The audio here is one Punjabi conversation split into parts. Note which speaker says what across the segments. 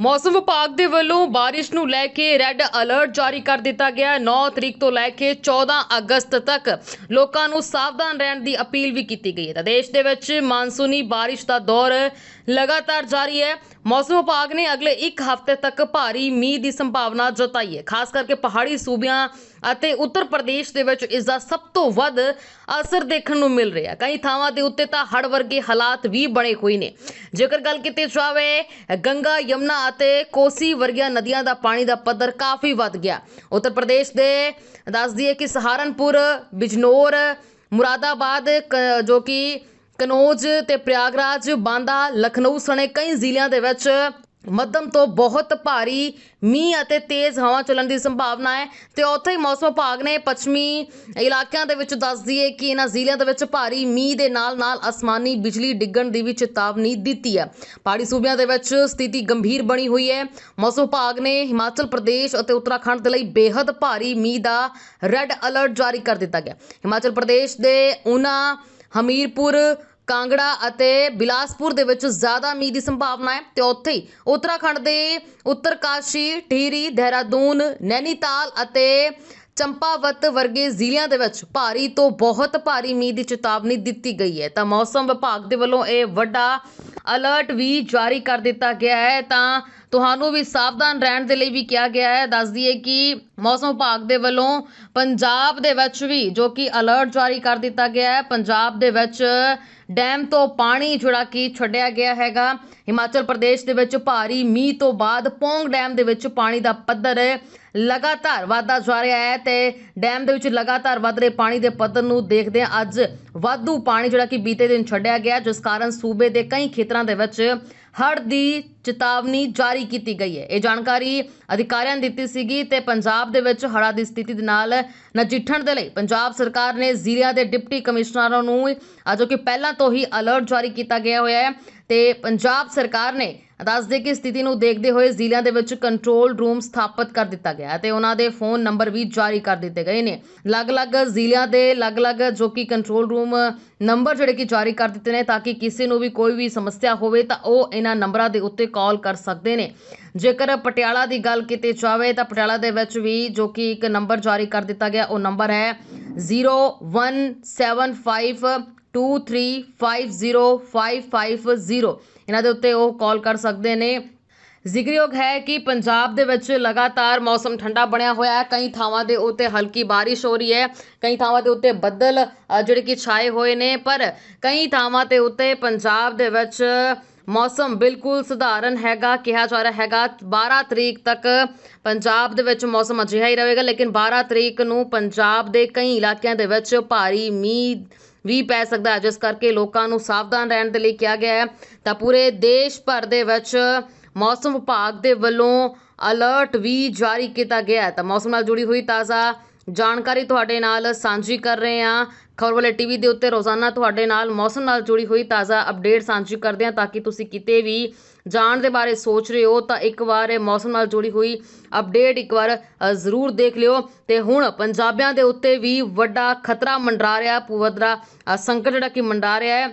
Speaker 1: ਮੌਸਮ ਵਿਭਾਗ ਦੇ ਵੱਲੋਂ ਬਾਰਿਸ਼ ਨੂੰ ਲੈ ਕੇ ਰੈੱਡ ਅਲਰਟ ਜਾਰੀ ਕਰ ਦਿੱਤਾ ਗਿਆ ਹੈ। 9 ਤਰੀਕ ਤੋਂ ਲੈ ਕੇ 14 ਅਗਸਤ ਤੱਕ ਲੋਕਾਂ ਨੂੰ ਸਾਵਧਾਨ ਰਹਿਣ ਦੀ ਅਪੀਲ ਵੀ ਕੀਤੀ ਗਈ ਹੈ। ਤਾਂ ਦੇਸ਼ ਦੇ ਵਿੱਚ ਮਾਨਸੂਨੀ ਬਾਰਿਸ਼ ਦਾ ਦੌਰ ਲਗਾਤਾਰ ਜਾਰੀ ਹੈ। ਮੌਸਮ ਵਿਭਾਗ ਨੇ ਅਗਲੇ 1 ਹਫ਼ਤੇ ਤੱਕ ਭਾਰੀ ਮੀਂਹ ਦੀ ਸੰਭਾਵਨਾ ਜਤਾਈ ਹੈ। ਖਾਸ ਕਰਕੇ ਪਹਾੜੀ ਸੂਬਿਆਂ ਅਤੇ ਉੱਤਰ ਪ੍ਰਦੇਸ਼ ਦੇ ਵਿੱਚ ਇਸ ਦਾ ਸਭ ਤੋਂ ਵੱਧ ਅਸਰ ਦੇਖਣ ਨੂੰ ਮਿਲ ਰਿਹਾ ਕਈ ਥਾਵਾਂ ਦੇ ਉੱਤੇ ਤਾਂ ਹੜ੍ਹ ਵਰਗੇ ਹਾਲਾਤ ਵੀ ਬਣੇ ਹੋਏ ਨੇ। ਜੇਕਰ ਗੱਲ ਕੀਤੀ ਜਾਵੇ, ਗੰਗਾ, ਯਮਨਾ ਅਤੇ ਕੋਸੀ ਵਰਗੀਆਂ ਨਦੀਆਂ ਦਾ ਪਾਣੀ ਦਾ ਪੱਧਰ ਕਾਫੀ ਵੱਧ ਗਿਆ। ਉੱਤਰ ਪ੍ਰਦੇਸ਼ ਦੇ ਦੱਸ ਦਈਏ ਕਿ ਸਹਾਰਨਪੁਰ, ਬਿਜਨੌਰ, ਮੁਰਾਦਾਬਾਦ, ਕ- ਜੋ ਕਿ ਕਨੌਜ ਤੇ ਪ੍ਰਯਾਗਰਾਜ, ਬਾਂਦਾ, ਲਖਨਊ ਸਣੇ ਕਈ ਜ਼ਿਲ੍ਹਿਆਂ ਦੇ ਵਿੱਚ ਮੱਧਮ ਤੋਂ ਬਹੁਤ ਭਾਰੀ ਮੀਂਹ ਅਤੇ ਤੇਜ਼ ਹਵਾ ਚੱਲਣ ਦੀ ਸੰਭਾਵਨਾ ਹੈ ਤੇ ਉੱਥੇ ਹੀ ਮੌਸਮ ਵਿਭਾਗ ਨੇ ਪੱਛਮੀ ਇਲਾਕਿਆਂ ਦੇ ਵਿੱਚ ਦੱਸ ਦਈਏ ਕਿ ਇਹਨਾਂ ਜ਼ਿਲ੍ਹਿਆਂ ਦੇ ਵਿੱਚ ਭਾਰੀ ਮੀਂਹ ਦੇ ਨਾਲ-ਨਾਲ ਅਸਮਾਨੀ ਬਿਜਲੀ ਡਿੱਗਣ ਦੀ ਵੀ ਚੇਤਾਵਨੀ ਦਿੱਤੀ ਹੈ। ਪਹਾੜੀ ਸੂਬਿਆਂ ਦੇ ਵਿੱਚ ਸਥਿਤੀ ਗੰਭੀਰ ਬਣੀ ਹੋਈ ਹੈ। ਮੌਸਮ ਵਿਭਾਗ ਨੇ ਹਿਮਾਚਲ ਪ੍ਰਦੇਸ਼ ਅਤੇ ਉੱਤਰਾਖੰਡ ਦੇ ਲਈ ਬੇहद ਭਾਰੀ ਮੀਂਹ ਦਾ ਰੈੱਡ ਅਲਰਟ ਜਾਰੀ ਕਰ ਦਿੱਤਾ ਗਿਆ। ਹਿਮਾਚਲ ਪ੍ਰਦੇਸ਼ ਦੇ ਉਨਾ ਹਮੀਰਪੁਰ ਕਾਂਗੜਾ ਅਤੇ ਬਿਲਾਸਪੁਰ ਦੇ ਵਿੱਚ ਜ਼ਿਆਦਾ ਮੀਂਹ ਦੀ ਸੰਭਾਵਨਾ ਹੈ ਤੇ ਉੱਥੇ ਹੀ ਉੱਤਰਾਖੰਡ ਦੇ ਉੱਤਰਕਾਸ਼ੀ ਢੀਰੀ ਦੇਹਰਾਦੂਨ, ਨੈਨੀਤਾਲ ਅਤੇ ਚੰਪਾਵਤ ਵਰਗੇ ਜ਼ਿਲ੍ਹਿਆਂ ਦੇ ਵਿੱਚ ਭਾਰੀ ਤੋਂ ਬਹੁਤ ਭਾਰੀ ਮੀਂਹ ਦੀ ਚੇਤਾਵਨੀ ਦਿੱਤੀ ਗਈ ਹੈ। ਤਾਂ ਮੌਸਮ ਵਿਭਾਗ ਦੇ ਵੱਲੋਂ ਇਹ ਵੱਡਾ ਅਲਰਟ ਵੀ ਜਾਰੀ ਕਰ ਦਿੱਤਾ ਗਿਆ ਹੈ। ਤਾਂ ਤੁਹਾਨੂੰ ਵੀ ਸਾਵਧਾਨ ਰਹਿਣ ਦੇ ਲਈ ਵੀ ਕਿਹਾ ਗਿਆ ਹੈ। ਦੱਸ ਦਈਏ ਕਿ ਮੌਸਮ ਵਿਭਾਗ ਦੇ ਵੱਲੋਂ ਪੰਜਾਬ ਦੇ ਵਿੱਚ ਵੀ, ਜੋ ਕਿ ਅਲਰਟ ਜਾਰੀ ਕਰ ਦਿੱਤਾ ਗਿਆ ਹੈ, ਪੰਜਾਬ ਦੇ ਵਿੱਚ ਡੈਮ ਤੋਂ ਪਾਣੀ ਜਿਹੜਾ ਕਿ ਛੱਡਿਆ ਗਿਆ ਹੈਗਾ। ਹਿਮਾਚਲ ਪ੍ਰਦੇਸ਼ ਦੇ ਵਿੱਚ ਭਾਰੀ ਮੀਂਹ ਤੋਂ ਬਾਅਦ ਪੌਂਗ ਡੈਮ ਦੇ ਵਿੱਚ ਪਾਣੀ ਦਾ ਪੱਧਰ ਲਗਾਤਾਰ ਵਾਧਾ ਜਾ ਰਿਹਾ ਹੈ ਤੇ ਡੈਮ ਦੇ ਵਿੱਚ ਲਗਾਤਾਰ ਵਧ ਰਹੇ ਪਾਣੀ ਦੇ ਪੱਧਰ ਨੂੰ ਦੇਖਦੇ ਅੱਜ ਵਾਧੂ ਪਾਣੀ ਜਿਹੜਾ ਕਿ ਬੀਤੇ ਦਿਨ ਛੱਡਿਆ ਗਿਆ, ਜਿਸ ਕਾਰਨ ਸੂਬੇ ਦੇ ਕਈ ਖੇਤਰਾਂ ਦੇ ਵਿੱਚ ਹੜ੍ਹ ਦੀ ਚੇਤਾਵਨੀ ਜਾਰੀ ਕੀਤੀ ਗਈ ਹੈ। ਇਹ ਜਾਣਕਾਰੀ ਅਧਿਕਾਰੀਆਂ ਨੇ ਦਿੱਤੀ ਸੀਗੀ ਤੇ ਪੰਜਾਬ ਦੇ ਵਿੱਚ ਹੜ੍ਹਾਂ ਦੀ ਸਥਿਤੀ ਦੇ ਨਾਲ ਨਜਿੱਠਣ ਦੇ ਲਈ ਪੰਜਾਬ ਸਰਕਾਰ ਨੇ ਜ਼ਿਲ੍ਹਿਆਂ ਦੇ ਡਿਪਟੀ ਕਮਿਸ਼ਨਰਾਂ ਨੂੰ ਅਜੋ ਕਿ ਪਹਿਲਾਂ ਤੋਂ ਹੀ ਅਲਰਟ ਜਾਰੀ ਕੀਤਾ ਗਿਆ ਹੋਇਆ ਹੈ ਤੇ ਪੰਜਾਬ ਸਰਕਾਰ ਨੇ ਦੱਸਦੇ ਕਿ ਸਥਿਤੀ ਨੂੰ ਦੇਖਦੇ ਹੋਏ ਜ਼ਿਲ੍ਹਿਆਂ ਦੇ ਵਿੱਚ ਕੰਟਰੋਲ ਰੂਮ ਸਥਾਪਿਤ ਕਰ ਦਿੱਤਾ ਗਿਆ ਹੈ ਤੇ ਉਹਨਾਂ ਦੇ ਫੋਨ ਨੰਬਰ ਵੀ ਜਾਰੀ ਕਰ ਦਿੱਤੇ ਗਏ ਨੇ। ਅਲੱਗ-ਅਲੱਗ ਜ਼ਿਲ੍ਹਿਆਂ ਦੇ ਅਲੱਗ-ਅਲੱਗ ਜੋ ਕਿ ਕੰਟਰੋਲ ਰੂਮ ਨੰਬਰ ਜਿਹੜੇ ਕਿ ਜਾਰੀ ਕਰ ਦਿੱਤੇ ਨੇ ਤਾਂ ਕਿ ਕਿਸੇ ਨੂੰ ਵੀ ਕੋਈ ਵੀ ਸਮੱਸਿਆ ਹੋਵੇ ਤਾਂ ਉਹ ਇਹਨਾਂ ਨੰਬਰਾਂ ਦੇ ਉੱਤੇ ਕਾਲ ਕਰ ਸਕਦੇ ਨੇ। ਜੇਕਰ ਪਟਿਆਲਾ ਦੀ ਗੱਲ ਕੀਤੀ ਜਾਵੇ ਤਾਂ ਪਟਿਆਲਾ ਦੇ ਵਿੱਚ ਵੀ ਜੋ ਕਿ ਇੱਕ ਨੰਬਰ ਜਾਰੀ ਕਰ ਦਿੱਤਾ ਗਿਆ, ਉਹ ਨੰਬਰ ਹੈ 017523505550 ਇਹਨਾਂ ਦੇ ਉੱਤੇ ਉਹ ਕਾਲ ਕਰ ਸਕਦੇ ਨੇ। ਜ਼ਿਕਰਯੋਗ ਹੈ ਕਿ ਪੰਜਾਬ ਦੇ ਵਿੱਚ ਲਗਾਤਾਰ ਮੌਸਮ ਠੰਡਾ ਬਣਿਆ ਹੋਇਆ ਹੈ। ਕਈ ਥਾਵਾਂ ਦੇ ਉੱਤੇ ਹਲਕੀ ਬਾਰਿਸ਼ ਹੋ ਰਹੀ ਹੈ। ਕਈ ਥਾਵਾਂ ਦੇ ਉੱਤੇ ਬੱਦਲ ਜਿਹੜੇ ਕਿ ਛਾਏ ਹੋਏ ਨੇ। ਪਰ ਕਈ ਥਾਵਾਂ ਦੇ ਉੱਤੇ ਪੰਜਾਬ ਦੇ ਵਿੱਚ ਮੌਸਮ ਬਿਲਕੁਲ ਸਧਾਰਨ ਹੈਗਾ, ਕਿਹਾ ਜਾ ਰਿਹਾ ਹੈਗਾ। 12 ਤਰੀਕ ਤੱਕ ਪੰਜਾਬ ਦੇ ਵਿੱਚ ਮੌਸਮ ਅਜਿਹਾ ਹੀ ਰਹੇਗਾ, ਲੇਕਿਨ 12 ਤਰੀਕ ਨੂੰ ਪੰਜਾਬ ਦੇ ਕਈ ਇਲਾਕਿਆਂ ਦੇ ਵਿੱਚ ਭਾਰੀ ਮੀਂਹ ਵੀ ਪੈ ਸਕਦਾ ਹੈ, ਜਿਸ ਕਰਕੇ ਲੋਕਾਂ ਨੂੰ ਸਾਵਧਾਨ ਰਹਿਣ ਦੇ ਲਈ ਕਿਹਾ ਗਿਆ ਹੈ। ਤਾਂ ਪੂਰੇ ਦੇਸ਼ ਭਰ ਦੇ ਵਿੱਚ ਮੌਸਮ ਵਿਭਾਗ ਦੇ ਵੱਲੋਂ ਅਲਰਟ ਵੀ ਜਾਰੀ ਕੀਤਾ ਗਿਆ ਹੈ। ਤਾਂ ਮੌਸਮ ਨਾਲ ਜੁੜੀ ਹੋਈ ਤਾਜ਼ਾ ਜਾਣਕਾਰੀ ਤੁਹਾਡੇ ਨਾਲ ਸਾਂਝੀ ਕਰ ਰਹੇ ਹਾਂ। ਖਬਰ ਵਾਲੇ ਟੀਵੀ ਦੇ ਉੱਤੇ ਰੋਜ਼ਾਨਾ ਤੁਹਾਡੇ ਨਾਲ ਮੌਸਮ ਨਾਲ ਜੁੜੀ ਹੋਈ ਤਾਜ਼ਾ ਅਪਡੇਟ ਸਾਂਝੀ ਕਰਦੇ ਹਾਂ ਤਾਂ ਕਿ ਤੁਸੀਂ ਕਿਤੇ ਵੀ ਜਾਣ ਦੇ ਬਾਰੇ ਸੋਚ ਰਹੇ ਹੋ ਤਾਂ ਇੱਕ ਵਾਰ ਇਹ ਮੌਸਮ ਨਾਲ ਜੁੜੀ ਹੋਈ ਅਪਡੇਟ ਇੱਕ ਵਾਰ ਜ਼ਰੂਰ ਦੇਖ ਲਿਓ। ਤੇ ਹੁਣ ਪੰਜਾਬੀਆਂ ਦੇ ਉੱਤੇ ਵੀ ਵੱਡਾ ਖਤਰਾ ਮੰਡਰਾ ਰਿਹਾ ਪੂਵਦਰਾ ਸੰਕਟ ਜਿਹੜਾ ਕਿ ਮੰਡਰਾ ਰਿਹਾ ਹੈ।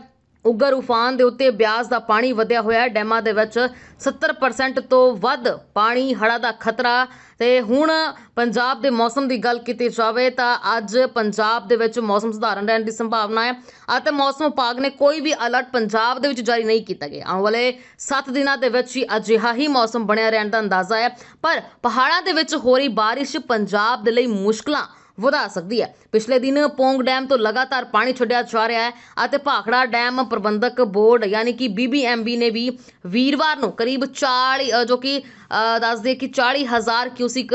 Speaker 1: ਉਗਰ ਉਫਾਨ ਦੇ ਉੱਤੇ ਬਿਆਸ ਦਾ ਪਾਣੀ ਵਧਿਆ ਹੋਇਆ ਹੈ। ਡੈਮਾਂ ਦੇ ਵਿੱਚ 70% ਤੋਂ ਵੱਧ ਪਾਣੀ ਹੜ੍ਹਾਂ ਦਾ ਖਤਰਾ ਤੇ ਹੁਣ ਪੰਜਾਬ ਦੇ ਮੌਸਮ ਦੀ ਗੱਲ ਕੀਤੀ ਜਾਵੇ ਤਾਂ ਅੱਜ ਪੰਜਾਬ ਦੇ ਵਿੱਚ ਮੌਸਮ ਸੁਧਾਰਨ ਰਹਿਣ ਦੀ ਸੰਭਾਵਨਾ ਹੈ ਅਤੇ ਮੌਸਮ ਵਿਭਾਗ ਨੇ ਕੋਈ ਵੀ ਅਲਰਟ ਪੰਜਾਬ ਦੇ ਵਿੱਚ ਜਾਰੀ ਨਹੀਂ ਕੀਤਾ ਗਿਆ। ਆਉਣ ਵਾਲੇ 7 ਦਿਨਾਂ ਦੇ ਵਿੱਚ ਹੀ ਅਜਿਹਾ ਹੀ ਮੌਸਮ ਬਣਿਆ ਰਹਿਣ ਦਾ ਅੰਦਾਜ਼ਾ ਹੈ। ਪਰ ਪਹਾੜਾਂ ਦੇ ਵਿੱਚ ਹੋ ਰਹੀ ਬਾਰਿਸ਼ ਪੰਜਾਬ ਦੇ ਲਈ ਮੁਸ਼ਕਲਾਂ ਵਧਾ ਸਕਦੀ ਹੈ। ਪਿਛਲੇ ਦਿਨ ਪੋਂਗ ਡੈਮ ਤੋਂ ਲਗਾਤਾਰ ਪਾਣੀ ਛੱਡਿਆ ਜਾ ਰਿਹਾ ਹੈ ਅਤੇ ਭਾਖੜਾ ਡੈਮ ਪ੍ਰਬੰਧਕ ਬੋਰਡ ਯਾਨੀ ਕਿ ਬੀਬੀਐਮਬੀ ਨੇ ਵੀ ਵੀਰਵਾਰ ਨੂੰ ਕਰੀਬ 40 ਜੋ ਕਿ ਅ, ਦੱਸ ਦੇ ਕਿ 40000 ਕਿਊਸਿਕ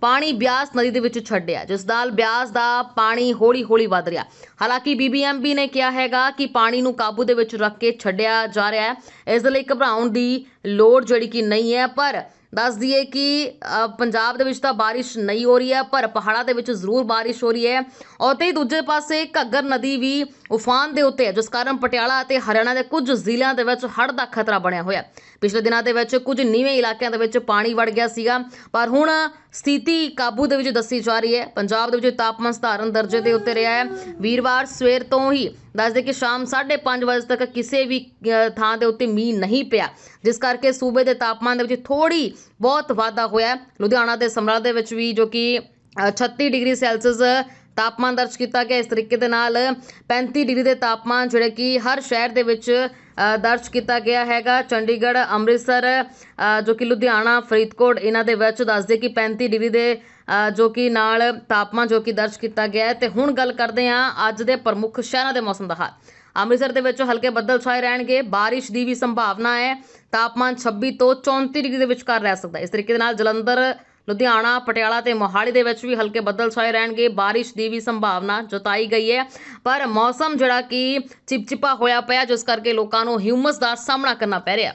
Speaker 1: ਪਾਣੀ ਬਿਆਸ ਨਦੀ ਦੇ ਵਿੱਚ ਛੱਡਿਆ। ਜਿਸ ਨਾਲ ਬਿਆਸ ਦਾ ਪਾਣੀ ਹੌਲੀ-ਹੌਲੀ ਵਧ ਰਿਹਾ। ਹਾਲਾਂਕਿ ਬੀਬੀਐਮਬੀ ਨੇ ਕਿਹਾ ਹੈਗਾ ਕਿ ਪਾਣੀ ਨੂੰ ਕਾਬੂ ਦੇ ਵਿੱਚ ਰੱਖ ਕੇ ਛੱਡਿਆ ਜਾ ਰਿਹਾ ਹੈ। ਇਸ ਦੇ ਲਈ ਘਬਰਾਉਣ ਦੀ ਲੋੜ ਜਿਹੜੀ ਕਿ ਨਹੀਂ ਹੈ ਪਰ ਦੱਸ ਦਈਏ ਕਿ ਪੰਜਾਬ ਦੇ ਵਿੱਚ ਤਾਂ ਬਾਰਿਸ਼ ਨਹੀਂ ਹੋ ਰਹੀ ਹੈ, ਪਰ ਪਹਾੜਾਂ ਦੇ ਵਿੱਚ ਜ਼ਰੂਰ ਬਾਰਿਸ਼ ਹੋ ਰਹੀ ਹੈ। ਅਤੇ ਦੂਜੇ ਪਾਸੇ ਘੱਗਰ ਨਦੀ ਵੀ ਉਫਾਨ ਦੇ ਉੱਤੇ ਹੈ ਜਿਸ ਕਾਰਨ ਪਟਿਆਲਾ ਅਤੇ ਹਰਿਆਣਾ ਦੇ ਕੁਝ ਜ਼ਿਲ੍ਹਿਆਂ ਦੇ ਵਿੱਚ ਹੜ੍ਹ ਦਾ ਖਤਰਾ ਬਣਿਆ ਹੋਇਆ ਪਿਛਲੇ ਦਿਨਾਂ ਦੇ ਵਿੱਚ ਕੁਝ ਨੀਵੇਂ ਇਲਾਕਿਆਂ ਦੇ ਵਿੱਚ ਪਾਣੀ ਵੜ ਗਿਆ ਸੀਗਾ ਪਰ ਹੁਣ ਸਥਿਤੀ ਕਾਬੂ ਦੇ ਵਿੱਚ ਦੱਸੀ ਜਾ ਰਹੀ ਹੈ। ਪੰਜਾਬ ਦੇ ਵਿੱਚ ਤਾਪਮਾਨ ਸਧਾਰਨ ਦਰਜੇ ਦੇ ਉੱਤੇ ਰਿਹਾ ਹੈ। ਵੀਰਵਾਰ ਸਵੇਰ ਤੋਂ ਹੀ ਦੱਸਦੇ ਕਿ ਸ਼ਾਮ 5:30 ਵਜੇ ਤੱਕ ਕਿਸੇ ਵੀ ਥਾਂ ਦੇ ਉੱਤੇ ਮੀਂਹ ਨਹੀਂ ਪਿਆ। ਜਿਸ ਕਰਕੇ ਸੂਬੇ ਦੇ ਤਾਪਮਾਨ ਦੇ ਵਿੱਚ ਥੋੜੀ ਬਹੁਤ ਵਾਧਾ ਹੋਇਆ ਲੁਧਿਆਣਾ ਤੇ ਸਮਰਾਲਾ ਦੇ ਵਿੱਚ ਵੀ ਜੋ ਕਿ ਅ, 36 ਡਿਗਰੀ ਸੈਲਸੀਅਸ ਤਾਪਮਾਨ ਦਰਜ ਕੀਤਾ ਗਿਆ। ਇਸ ਤਰੀਕੇ ਦੇ ਨਾਲ 35 ਡਿਗਰੀ ਦੇ ਤਾਪਮਾਨ ਜਿਹੜੇ ਕਿ ਹਰ ਸ਼ਹਿਰ ਦੇ ਵਿੱਚ ਦਰਜ ਕੀਤਾ ਗਿਆ ਹੈਗਾ। ਚੰਡੀਗੜ੍ਹ, ਅੰਮ੍ਰਿਤਸਰ ਜੋ ਕਿ ਲੁਧਿਆਣਾ, ਫਰੀਦਕੋਟ, ਇਹਨਾਂ ਦੇ ਵਿੱਚ ਦੱਸਦੇ ਕਿ 35 ਡਿਗਰੀ ਦੇ ਜੋ ਕਿ ਨਾਲ ਤਾਪਮਾਨ ਜੋ ਕਿ ਦਰਜ ਕੀਤਾ ਗਿਆ ਹੈ। ਤੇ ਹੁਣ ਗੱਲ ਕਰਦੇ ਹਾਂ ਅੱਜ ਦੇ ਪ੍ਰਮੁੱਖ ਸ਼ਹਿਰਾਂ ਦੇ ਮੌਸਮ ਦਾ ਹਾਲ। ਅੰਮ੍ਰਿਤਸਰ ਦੇ ਵਿੱਚ ਹਲਕੇ ਬੱਦਲ ਛਾਏ ਰਹਿਣਗੇ। ਬਾਰਿਸ਼ ਦੀ ਵੀ ਸੰਭਾਵਨਾ ਹੈ। ਤਾਪਮਾਨ 26 ਤੋਂ 34 ਡਿਗਰੀ ਦੇ ਵਿਚਕਾਰ ਰਹਿ ਸਕਦਾ ਇਸ ਤਰੀਕੇ ਦੇ ਨਾਲ ਜਲੰਧਰ ਲੁਧਿਆਣਾ, ਪਟਿਆਲਾ ਤੇ ਮੋਹਾਲੀ ਦੇ ਵਿੱਚ ਵੀ ਹਲਕੇ ਬੱਦਲ ਛਾਏ ਰਹਿਣਗੇ। ਬਾਰਿਸ਼ ਦੀ ਵੀ ਸੰਭਾਵਨਾ ਜਤਾਈ ਗਈ ਹੈ। ਪਰ ਮੌਸਮ ਜਿਹੜਾ ਕਿ ਚਿਪਚਿਪਾ ਹੋਇਆ ਪਿਆ, ਜਿਸ ਕਰਕੇ ਲੋਕਾਂ ਨੂੰ ਹਿਊਮਸ ਦਾ ਸਾਹਮਣਾ ਕਰਨਾ ਪੈ ਰਿਹਾ।